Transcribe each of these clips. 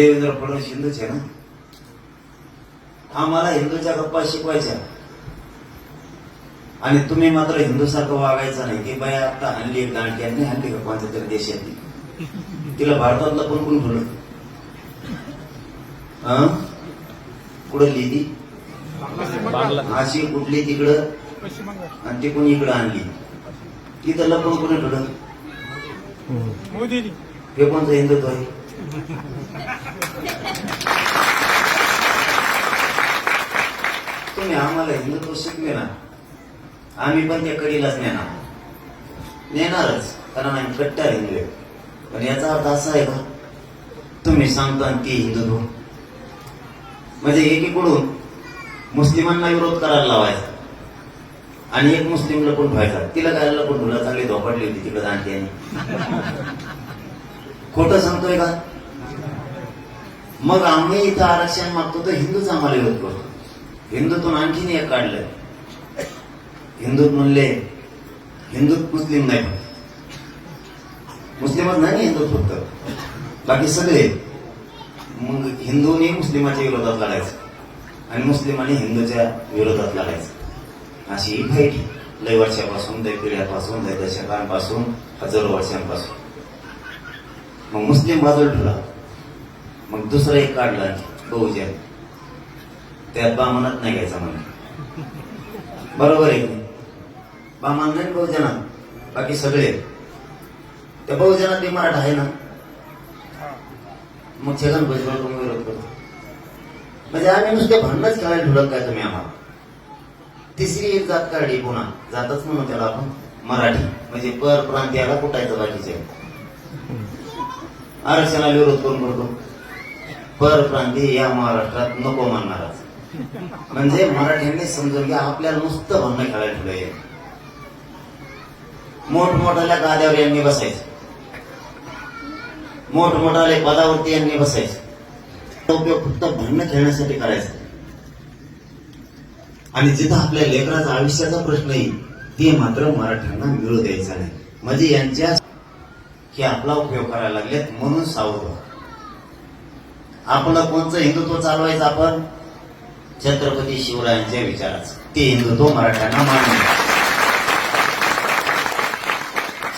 देवेंद्र फडणवीस हिंदूच आहे ना? आम्हाला हिंदूच्या गप्पा शिकवायच्या. आणि तुम्ही मात्र हिंदूसारखं वागायचं नाही की बाई आता हल्ली एक दांडक्यांनी हल्ली का कोणत्या तरी देशातली तिला भारतात लपून कोण ठेवलं हं? कुठं लिहिली अशी कुठली तिकडं? आणि ती कोणी इकडं आणली? तिथं लपून कोणी ठेवलं हे कोणतं हिंदुत्व आहे? तुम्ही आम्हाला हिंदुत्व शिकवे ना आम्ही पण त्या कडीलाच नेणार. नेणारच कारण आम्ही कट्टर हिंदू आहे पण याचा अर्थ असा आहे का तुम्ही सांगता आणि ती हिंदुत्व म्हणजे एकीकडून मुस्लिमांना विरोध करायला लावायचा. आणि एक मुस्लिम लपून ठेवायचा तिला काय लपून ठेवला चांगली धोपडली होती तिकडे आणखी खोटं सांगतोय का? मग आम्ही इथं आरक्षण मागतो तर हिंदूच आम्हाला विरोध करतो. हिंदूतून आणखीन एक काढलं. हिंदूत म्हणले हिंदूत मुस्लिम नाही मुस्लिमच नाही ना हिंदूत फक्त. बाकी सगळे. मग हिंदूने मुस्लिमाच्या विरोधात लढायचं. आणि मुस्लिमाने हिंदूच्या विरोधात लढायचं. अशी ही फाईट लय वर्षापासून लय पिढ्यापासून लय दशकांपासून हजारो वर्षांपासून. मग मुस्लिम बाजूला ठेवला. मग दुसरं एक काढलं बहुजन. त्यात बामानात नाही घ्यायचा म्हणे. बरोबर आहे की नाही? बामन बहुजनात बाकी सगळे. त्या बहुजनात ते मराठा आहे ना? मग छगन भुजबळ तुम्ही विरोध करतो? म्हणजे आम्ही नुसते भांडणच खेळायला ठेवलं काय तुम्ही आम्हाला? तिसरी एक जात काढली पुन्हा. जातच म्हणून त्याला आपण मराठी. म्हणजे पर प्रांतीयाला कुठायचं बाकीचे. आरक्षणाला विरोध करून करतो. पर प्रांती या महाराष्ट्रात नको मानणारच म्हणजे मराठ्यांनी समजून घ्या आपल्याला नुसतं भांडणं खेळायला ठेवलंय मोठमोठ्याल्या गाद्यावर यांनी बसायचं. मोठमोठाले पदावरती यांनी बसायचं. उपयोग फक्त भांडणं खेळण्यासाठी करायचं. आणि जिथं आपल्या लेकराचा आयुष्याचा प्रश्न येईल ते मात्र मराठ्यांना मिळू द्यायचा नाही. म्हणजे यांच्या हे आपला उपयोग करायला लागलेत म्हणून सावध व्हा. आपलं कोणचं हिंदुत्व चालवायचं आपण? छत्रपती शिवरायांच्या विचाराचं. ते हिंदुत्व मराठ्यांना मान्य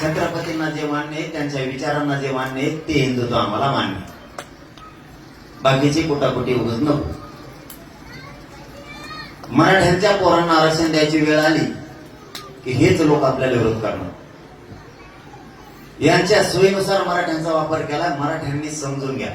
छत्रपतींना जे मान्य आहे त्यांच्या विचारांना जे मान्य आहे ते हिंदुत्व आम्हाला मान्य आहे. बाकीची कुटाकुटी उगत नको. मराठ्यांच्या पोरांना आरक्षण द्यायची वेळ आली की हेच लोक आपल्याला विरोध करणार. यांच्या सोयीनुसार मराठ्यांचा वापर केला मराठ्यांनी समजून घ्या.